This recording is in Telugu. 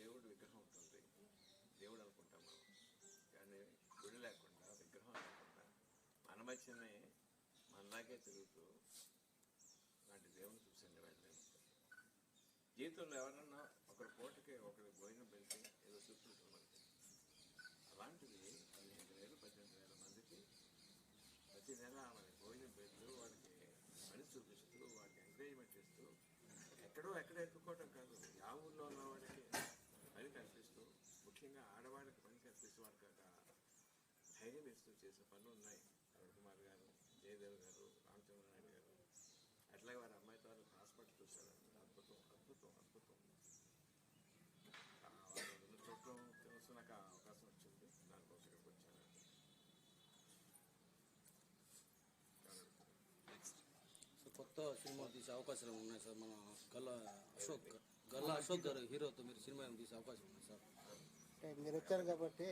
దేవుడు విగ్రహం ఉంటుంది. దేవుడు అనుకుంటాం మనం. కానీ గుడి లేకుండా విగ్రహం లేకుండా మన మధ్యనే మనలాగే తిరుగుతూ అలాంటి దేవుని చూసండి వెళ్ళలేము జీవితంలో ఎవరన్నా ఒకరి పూటకి ఒకరి భోజనం పెడితే ఏదో చూస్తుంటుంది మనకి అలాంటిది పదిహేను వేలు పద్దెనిమిది వేల మందికి ప్రతి నెల మనకి భోజనం పెడుతూ వాళ్ళకి పని చూపిస్తూ వాళ్ళకి ఎంకరేజ్మెంట్ ఇస్తూ ఎక్కడో ఎక్కడ ఎత్తుకోవటం కాదు. ముఖ్యంగా ఆడవాళ్ళకి పని కల్పిస్తూ వాళ్ళకి ఒక ధైర్యం ఇస్తూ చేసే పనులు ఉన్నాయి. అరుణ్ కుమార్ గారు జయదేవ్ గారు రామచంద్రనాయుడు గారు. అట్లాగే వారి అమ్మాయి తాలూకు హాస్పిటల్ చూశారు. అద్భుతం అద్భుతం అద్భుతం. చోట్ల తెలుసు నాకు అవకాశం వచ్చింది. దానికోసం ఇక్కడికి వచ్చాను సో కొత్త సినిమా తీసే అవకాశాలు ఉన్నాయి సార్? మన గల్లా అశోక్ గల్లా అశోక్ గారు హీరోతో మీరు సినిమా తీసే అవకాశం ఉంది సార్? మీరు వచ్చారు కాబట్టి